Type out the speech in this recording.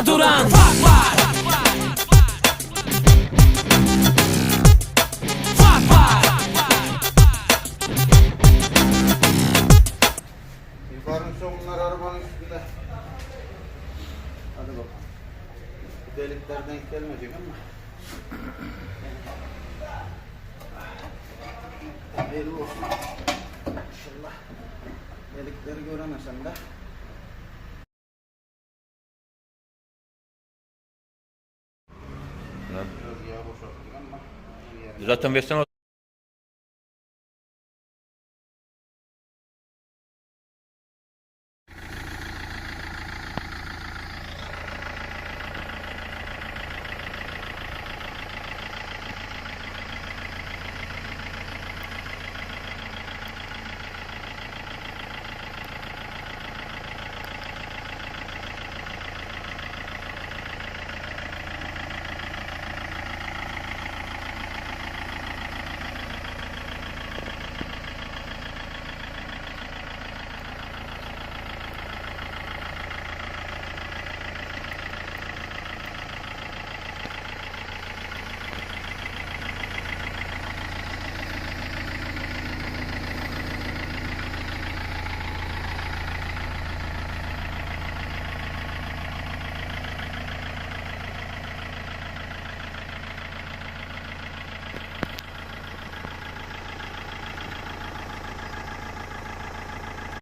arasında duran fark var Yukarının sonlar arabanın üstünde. Gelmeyecek ama. Hayırlı olsun. İnşallah. Delikleri göremesem de. Zaten versene